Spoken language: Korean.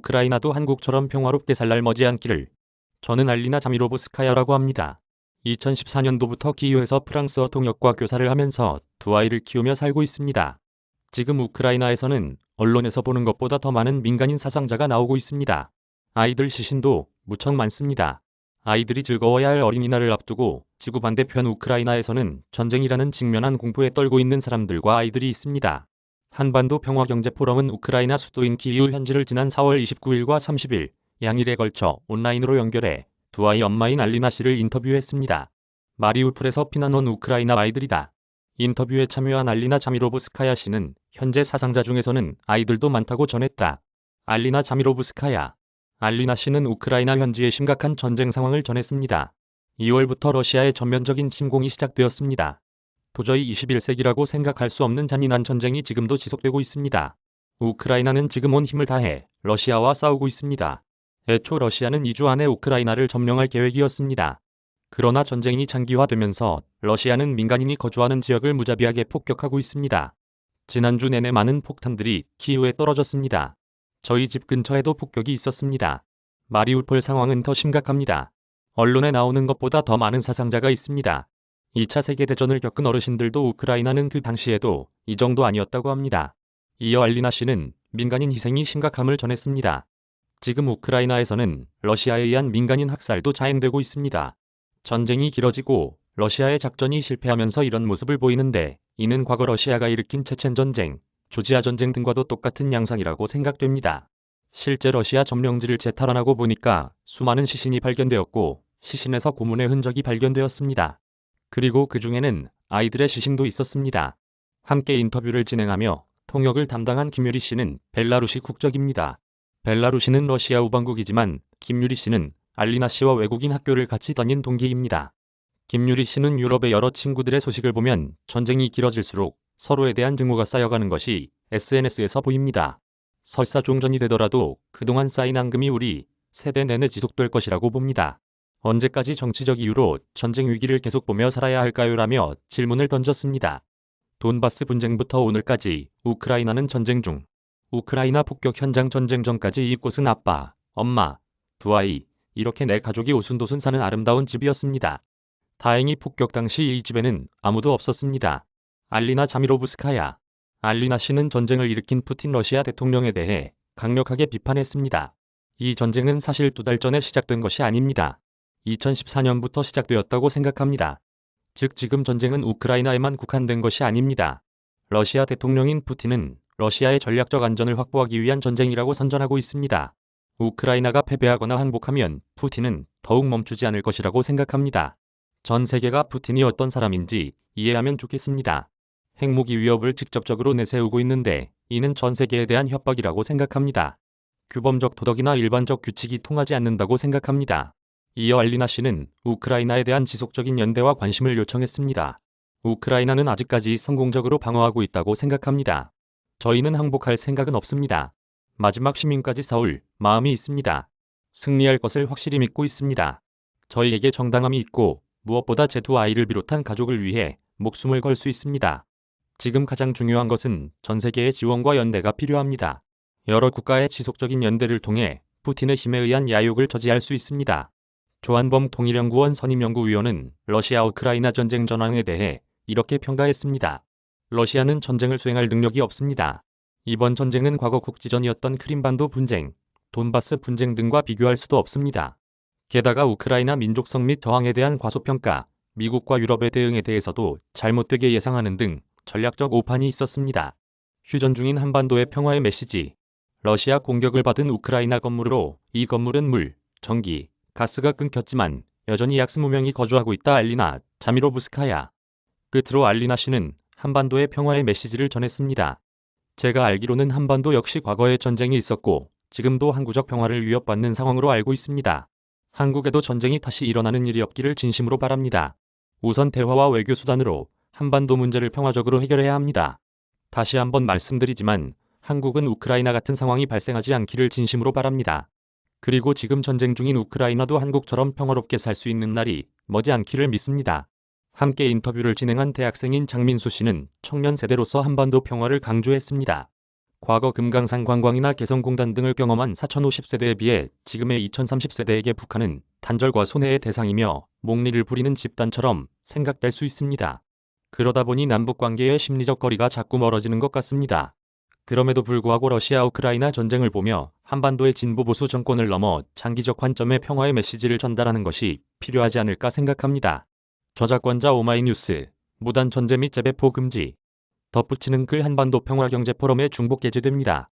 우크라이나도 한국처럼 평화롭게 살날 머지않기를. 저는 알리나 자미로브스카야라고 합니다. 2014년도부터 키이우에서 프랑스어 통역과 교사를 하면서 두 아이를 키우며 살고 있습니다. 지금 우크라이나에서는 언론에서 보는 것보다 더 많은 민간인 사상자가 나오고 있습니다. 아이들 시신도 무척 많습니다. 아이들이 즐거워야 할 어린이날을 앞두고 지구 반대편 우크라이나에서는 전쟁이라는 직면한 공포에 떨고 있는 사람들과 아이들이 있습니다. 한반도 평화경제포럼은 우크라이나 수도인 키이우 현지를 지난 4월 29일과 30일 양일에 걸쳐 온라인으로 연결해 두 아이 엄마인 알리나 씨를 인터뷰했습니다. 마리우폴에서 피난 온 우크라이나 아이들이다. 인터뷰에 참여한 알리나 자미로브스카야 씨는 현재 사상자 중에서는 아이들도 많다고 전했다. 알리나 자미로브스카야. 알리나 씨는 우크라이나 현지의 심각한 전쟁 상황을 전했습니다. 2월부터 러시아의 전면적인 침공이 시작되었습니다. 도저히 21세기라고 생각할 수 없는 잔인한 전쟁이 지금도 지속되고 있습니다. 우크라이나는 지금 온 힘을 다해 러시아와 싸우고 있습니다. 애초 러시아는 2주 안에 우크라이나를 점령할 계획이었습니다. 그러나 전쟁이 장기화되면서 러시아는 민간인이 거주하는 지역을 무자비하게 폭격하고 있습니다. 지난주 내내 많은 폭탄들이 키우에 떨어졌습니다. 저희 집 근처에도 폭격이 있었습니다. 마리우폴 상황은 더 심각합니다. 언론에 나오는 것보다 더 많은 사상자가 있습니다. 2차 세계대전을 겪은 어르신들도 우크라이나는 그 당시에도 이 정도 아니었다고 합니다. 이어 알리나 씨는 민간인 희생이 심각함을 전했습니다. 지금 우크라이나에서는 러시아에 의한 민간인 학살도 자행되고 있습니다. 전쟁이 길어지고 러시아의 작전이 실패하면서 이런 모습을 보이는데 이는 과거 러시아가 일으킨 체첸 전쟁, 조지아 전쟁 등과도 똑같은 양상이라고 생각됩니다. 실제 러시아 점령지를 재탈환하고 보니까 수많은 시신이 발견되었고 시신에서 고문의 흔적이 발견되었습니다. 그리고 그 중에는 아이들의 시신도 있었습니다. 함께 인터뷰를 진행하며 통역을 담당한 김유리 씨는 벨라루시 국적입니다. 벨라루시는 러시아 우방국이지만 김유리 씨는 알리나 씨와 외국인 학교를 같이 다닌 동기입니다. 김유리 씨는 유럽의 여러 친구들의 소식을 보면 전쟁이 길어질수록 서로에 대한 증오가 쌓여가는 것이 SNS에서 보입니다. 설사 종전이 되더라도 그동안 쌓인 앙금이 우리 세대 내내 지속될 것이라고 봅니다. 언제까지 정치적 이유로 전쟁 위기를 계속 보며 살아야 할까요? 라며 질문을 던졌습니다. 돈바스 분쟁부터 오늘까지 우크라이나는 전쟁 중. 우크라이나 폭격 현장 전쟁 전까지 이곳은 아빠, 엄마, 두 아이, 이렇게 내 가족이 오순도순 사는 아름다운 집이었습니다. 다행히 폭격 당시 이 집에는 아무도 없었습니다. 알리나 자미로브스카야. 알리나 씨는 전쟁을 일으킨 푸틴 러시아 대통령에 대해 강력하게 비판했습니다. 이 전쟁은 사실 두 달 전에 시작된 것이 아닙니다. 2014년부터 시작되었다고 생각합니다. 즉 지금 전쟁은 우크라이나에만 국한된 것이 아닙니다. 러시아 대통령인 푸틴은 러시아의 전략적 안전을 확보하기 위한 전쟁이라고 선전하고 있습니다. 우크라이나가 패배하거나 항복하면 푸틴은 더욱 멈추지 않을 것이라고 생각합니다. 전 세계가 푸틴이 어떤 사람인지 이해하면 좋겠습니다. 핵무기 위협을 직접적으로 내세우고 있는데 이는 전 세계에 대한 협박이라고 생각합니다. 규범적 도덕이나 일반적 규칙이 통하지 않는다고 생각합니다. 이어 알리나 씨는 우크라이나에 대한 지속적인 연대와 관심을 요청했습니다. 우크라이나는 아직까지 성공적으로 방어하고 있다고 생각합니다. 저희는 항복할 생각은 없습니다. 마지막 시민까지 싸울 마음이 있습니다. 승리할 것을 확실히 믿고 있습니다. 저희에게 정당함이 있고 무엇보다 제 두 아이를 비롯한 가족을 위해 목숨을 걸 수 있습니다. 지금 가장 중요한 것은 전 세계의 지원과 연대가 필요합니다. 여러 국가의 지속적인 연대를 통해 푸틴의 힘에 의한 야욕을 저지할 수 있습니다. 조한범 통일연구원 선임연구위원은 러시아 우크라이나 전쟁 전황에 대해 이렇게 평가했습니다. 러시아는 전쟁을 수행할 능력이 없습니다. 이번 전쟁은 과거 국지전이었던 크림반도 분쟁, 돈바스 분쟁 등과 비교할 수도 없습니다. 게다가 우크라이나 민족성 및 저항에 대한 과소평가, 미국과 유럽의 대응에 대해서도 잘못되게 예상하는 등 전략적 오판이 있었습니다. 휴전 중인 한반도의 평화의 메시지. 러시아 공격을 받은 우크라이나 건물로 이 건물은 물, 전기, 가스가 끊겼지만 여전히 약 20명이 거주하고 있다 알리나 자미로브스카야. 끝으로 알리나 씨는 한반도의 평화의 메시지를 전했습니다. 제가 알기로는 한반도 역시 과거에 전쟁이 있었고 지금도 항구적 평화를 위협받는 상황으로 알고 있습니다. 한국에도 전쟁이 다시 일어나는 일이 없기를 진심으로 바랍니다. 우선 대화와 외교 수단으로 한반도 문제를 평화적으로 해결해야 합니다. 다시 한번 말씀드리지만 한국은 우크라이나 같은 상황이 발생하지 않기를 진심으로 바랍니다. 그리고 지금 전쟁 중인 우크라이나도 한국처럼 평화롭게 살 수 있는 날이 머지않기를 믿습니다. 함께 인터뷰를 진행한 대학생인 장민수 씨는 청년 세대로서 한반도 평화를 강조했습니다. 과거 금강산 관광이나 개성공단 등을 경험한 4050세대에 비해 지금의 2030세대에게 북한은 단절과 손해의 대상이며 목리를 부리는 집단처럼 생각될 수 있습니다. 그러다 보니 남북 관계의 심리적 거리가 자꾸 멀어지는 것 같습니다. 그럼에도 불구하고 러시아 우크라이나 전쟁을 보며 한반도의 진보 보수 정권을 넘어 장기적 관점의 평화의 메시지를 전달하는 것이 필요하지 않을까 생각합니다. 저작권자 오마이뉴스 무단 전제 및 재배포 금지 덧붙이는 글 한반도 평화경제 포럼에 중복 게재됩니다.